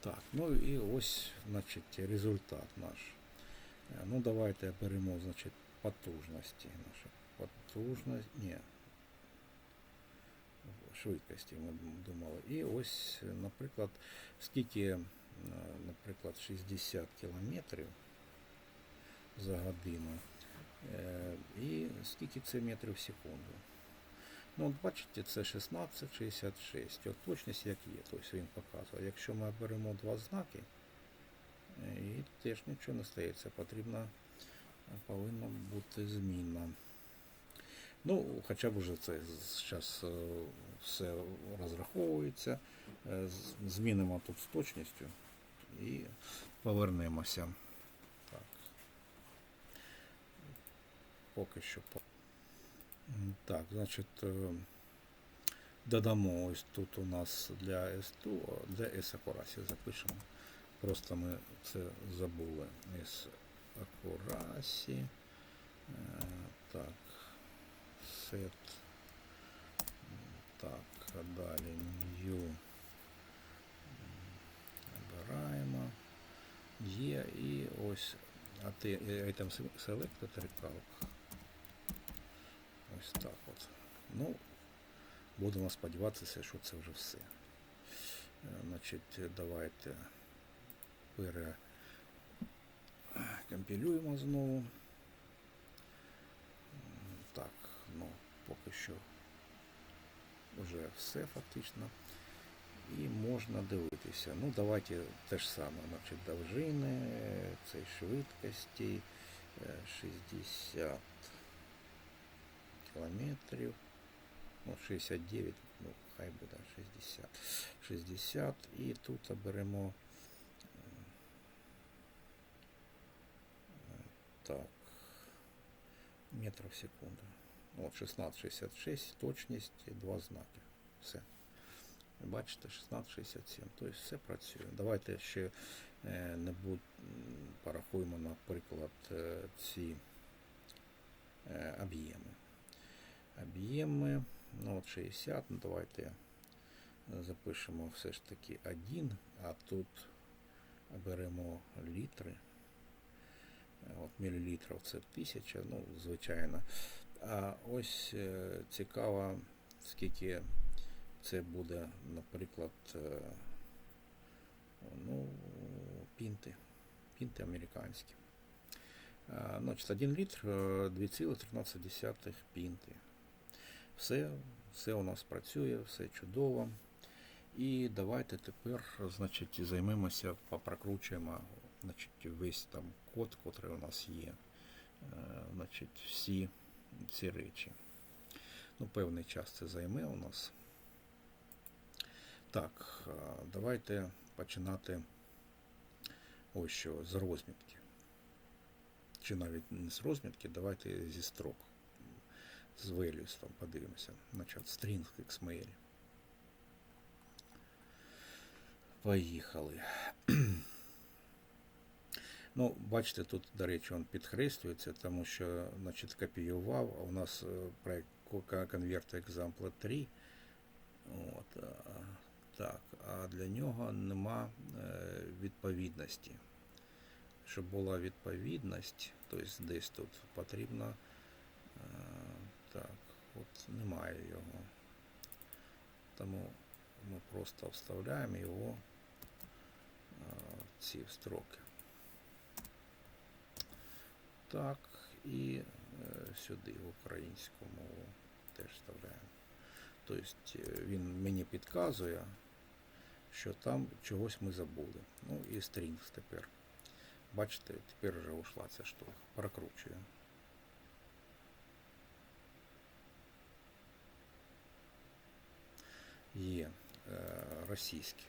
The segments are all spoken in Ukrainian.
Так, ну і ось, значить, результат наш. Е, Ну, давайте беремо, значить, потужності. Наші потужність. Ні. Швидкості ми думали. І ось, наприклад, скільки, е, наприклад, 60 кілометрів за годину. Е, І скільки це метрів в секунду. Ну, от бачите, це 16,66. От точність як є, тобто він показує. Якщо ми беремо два знаки, е, і теж нічого не стається, потрібно, повинна бути зміна. Ну, хоча б вже це зараз все розраховується. Е, Змінимо тут з точністю і повернемося. Так. Поки що. Так, значить, е, додамо ось тут у нас для S2, для S акурасі запишемо. Просто ми це забули. S акурасі. Е, Так, set. Так, далі new. Обираємо. Є і ось ти item select recalc. Ось так от. Ну, будемо сподіватися, що це вже все. Е, Значить, давайте перекомпілюємо знову. Так, ну, поки що вже все фактично. І можна дивитися. Ну, давайте те ж саме, значить, довжини, е, цей швидкості, е, 60 кілометрів. Ну, 69, ну, хай буде 60. 60 і тут беремо е, так, метрів в секунду. От 16,66, точність, два знаки. Все. Бачите, 16,67. Тобто все працює. Давайте ще е, не будь, порахуємо, наприклад, е, ці е, об'єми. Об'єми, ну от 60, ну давайте е, запишемо все ж таки 1, а тут беремо літри. Е, От мілілітрів це 1000, ну, звичайно. А ось е, цікаво, скільки це буде, наприклад, ну, пінти. Пінти американські. Значить, 1 літр е, 2,13 пінти. Все, все у нас працює, все чудово. І давайте тепер значить, займемося, попрокручуємо значить, весь там код, який у нас є. Е, Значить, всі ці речі. Ну, певний час це займе у нас. Так, е, давайте починати ось що з розмітки. Чи навіть не з розмітки, давайте зі строк. З values там подивимося. Значить, string XML. Поїхали. Ну, бачите, тут, до речі, він підкреслюється, тому що значить, копіював, а у нас е, проект конверт екзампла 3. От, так, а для нього нема е, відповідності. Щоб була відповідність, тобто десь тут потрібно. Так, от немає його. Тому ми просто вставляємо його в ці строки. Так, і е, сюди в українську мову теж вставляємо. Тобто е, він мені підказує, що там чогось ми забули. Ну і strings тепер. Бачите, тепер вже ушла ця штука. Прокручую. Є е, російські.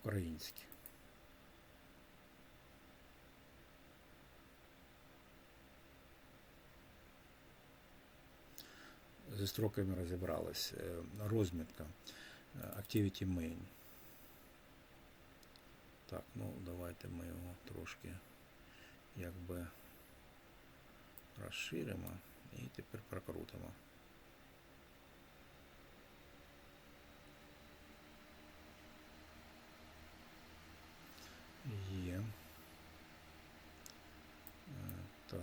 Українські. Зі строками розібрались. Е, Розмітка. Е, Activity main. Так, ну давайте ми його трошки якби розширимо І тепер прокрутимо. Є. Е, Так.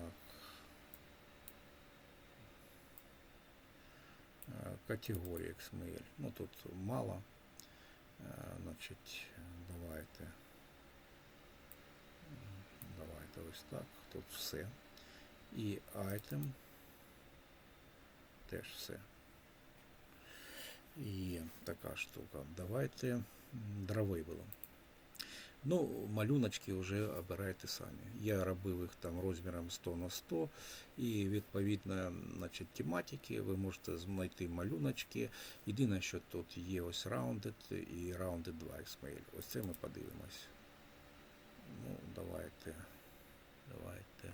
Е, Категорії XML. Ну тут мало. Е, Значить, давайте. Давайте ось так. Тут все. І item. Теж все. І така штука. Давайте м, drawable. Ну, малюночки вже обирайте самі. Я робив їх там розміром 100 на 100 і відповідно значить, тематики ви можете знайти малюночки. Єдине, що тут є ось Rounded і Rounded 2 XML. Ось це ми подивимось. Ну, давайте. Давайте.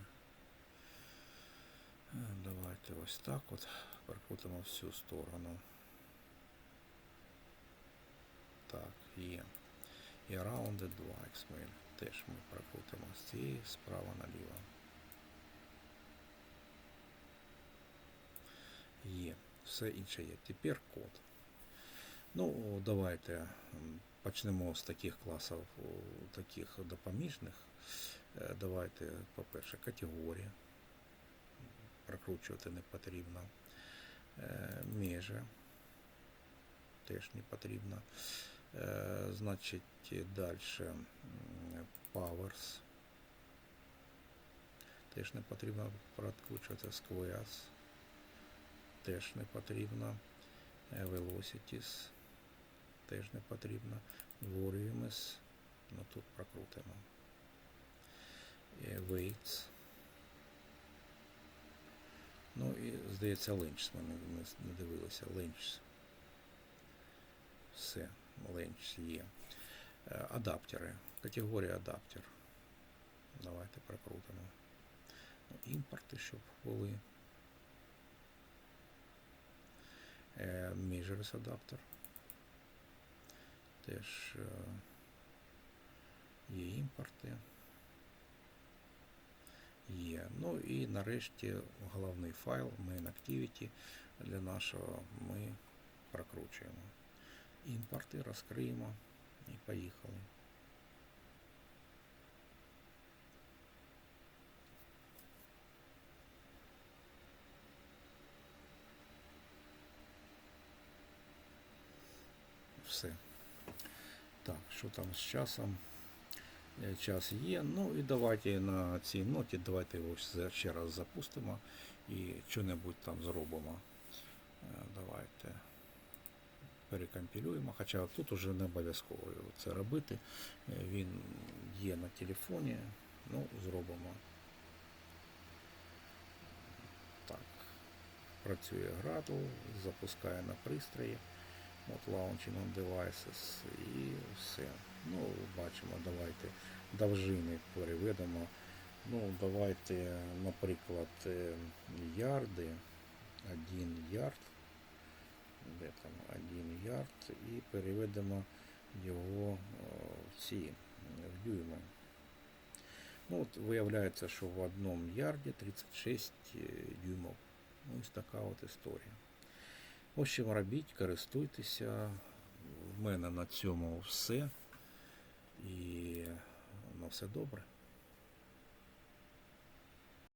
Давайте ось так от прокрутимо всю сторону. Так, є. І Rounded 2 XML. Теж ми прокрутимо з цієї справа наліво. Є. Все інше є. Тепер код. Ну, давайте почнемо з таких класів, таких допоміжних. Е, Давайте, по-перше, категорія. Прокручувати не потрібно. Е, Межа. Теж не потрібно. Е, Значить, далі Powers. Теж не потрібно прокручувати Squares. Теж не потрібно. Velocities. Теж не потрібно. Volumes. Ну тут прокрутимо. Е, Weights. Ну і, здається, Lengths ми не, дивилися. Lengths. Все, Lengths є. Е, Адаптери. Категорія адаптер. Давайте прокрутимо. Ну, імпорти, щоб були. Е, Measures адаптер. Теж е, є імпорти. Є. Ну і нарешті головний файл Main Activity для нашого ми прокручуємо. Імпорти розкриємо і поїхали. Все. Так, що там з часом? Е, Час є. Ну і давайте на цій ноті, давайте його ще- раз запустимо і що-небудь там зробимо. Е, Давайте перекомпілюємо, хоча тут уже не обов'язково це робити. Е, Він є на телефоні. Ну, зробимо. Так. Працює Gradle, запускає на пристрої. От Launching on Devices і все. Ну, бачимо, давайте довжини переведемо. Ну, давайте, наприклад, е, ярди, 1 ярд, де там 1 ярд, і переведемо його е, в ці в дюйми. Ну, от виявляється, що в одному ярді 36 дюймов. Ну, ось така от історія. В общем, робіть, користуйтеся. В мене на цьому все. І на все добре.